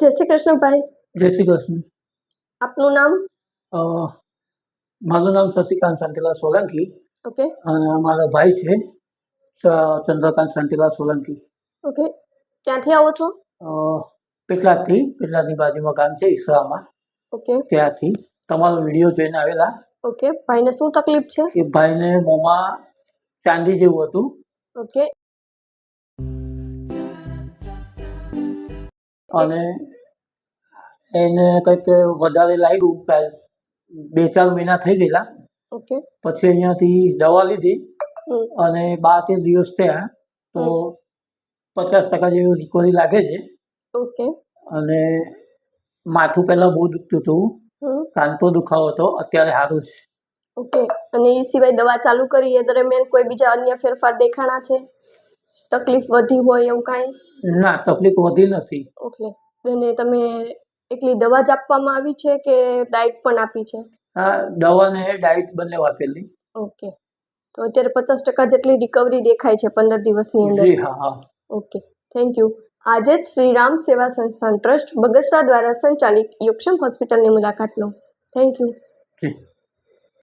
જય શ્રી કૃષ્ણભાઈ જય શ્રી કૃષ્ણ. આપનું નામ? મારું નામ શશિકાંત શાંતિલાલ સોલંકી. ઓકે અને મારા ભાઈ છે ચંદ્રકાંત શાંતિલાલ સોલંકી. ઓકે ક્યાંથી આવો છો? પેટલાદથી પેટલાદની બાજુમાં ગામ છે ઈસરામાં. ઓકે ત્યાંથી તમારો વીડિયો જોઈને આવેલા. ઓકે ભાઈને શું તકલીફ છે? એ ભાઈને મોંમાં ચાંદી જેવું હતું. ઓકે અને એને કંઈક વધારે લાગ્યું બે ચાર મહિના થઈ ગયેલા. ઓકે. પછી અહીંયાથી દવા લીધી. અને બાર તેર દિવસ થયા. તો પચાસ ટકા જેવી રિકવરી લાગે છે. ઓકે. અને માથું પહેલાં બહુ દુખતું હતું. કાનતો દુખાવો હતો. અત્યારે સારું છે. ઓકે. અને એ સિવાય દવા ચાલુ કરી એ દરમિયાન કોઈ બીજા અન્ય ફેરફાર દેખાણા છે? તકલીફ વધી હોય એવું કાંઈ? ના તકલીફ વધી નથી. ઓકે. અને તમે એકલી દવા જ આપવામાં આવી છે કે ડાયટ પણ આપી છે? હા દવા ને ડાયટ બંને આપેલી. ઓકે. તો અત્યારે પચાસ ટકા જેટલી રિકવરી દેખાય છે પંદર દિવસની અંદર. હા હા. ઓકે. થેન્ક યુ આજે જ શ્રીરામ સેવા સંસ્થાન ટ્રસ્ટ બગસરા દ્વારા સંચાલિત યોગક્ષમ હોસ્પિટલની મુલાકાત લો. Thank you G.